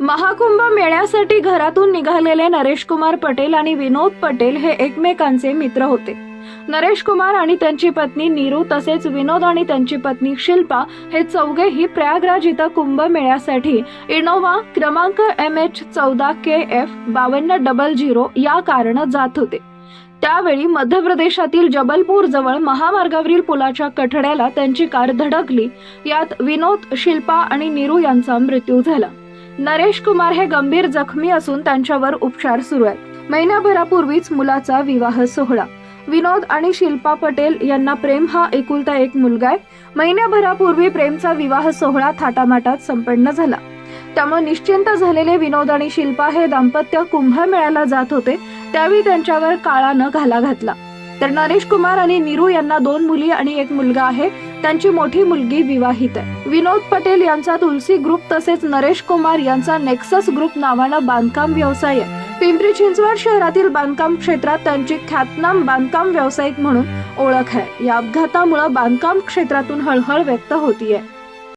महाकुंभ मेळ्यासाठी घरातून निघालेले नरेश कुमार पटेल आणि विनोद पटेल हे एकमेकांचे मित्र होते. नरेश कुमार आणि त्यांची पत्नी नीरू तसेच विनोद आणि त्यांची पत्नी शिल्पा हे चौघेही प्रयागराज इथं कुंभ मेळ्यासाठी इनोव्हा क्रमांक एम एच चौदा के एफ बावन्न डबल झिरो या कारनं जात होते. त्यावेळी मध्य प्रदेशातील जबलपूर जवळ महामार्गावरील पुलाच्या कठड्याला त्यांची कार धडकली. यात विनोद शिल्पा आणि नीरू यांचा मृत्यू झाला. नरेश कुमार हे गंभीर जखमी असून त्यांच्यावर उपचार सुरू आहेत. महिन्याभरापूर्वीच मुलाचा विवाह सोहळा. विनोद आणि शिल्पा पटेल यांना प्रेम हा एकुलता एक मुलगा आहे. महिन्याभरापूर्वी प्रेमचा विवाह सोहळा थाटामाटात संपन्न झाला. त्यामुळे निश्चिंत झालेले विनोद आणि शिल्पा हे दाम्पत्य कुंभमेळ्याला जात होते. त्यावेळी त्यांच्यावर काळानं घाला घातला. तर नरेश कुमार आणि नीरू यांना दोन मुली आणि एक मुलगा आहे. त्यांची मोठी मुलगी विवाहित आहे. विनोद पटेल यांचा तुलसी ग्रुप तसेच नरेश कुमार यांचा नेक्सस ग्रुप नावानं बांधकाम व्यवसाय आहे. पिंपरी चिंचवड शहरातील बांधकाम क्षेत्रात त्यांची ख्यातनाम बांधकाम व्यावसायिक म्हणून ओळख आहे. या अपघातामुळे बांधकाम क्षेत्रातून हळहळ व्यक्त होतीये.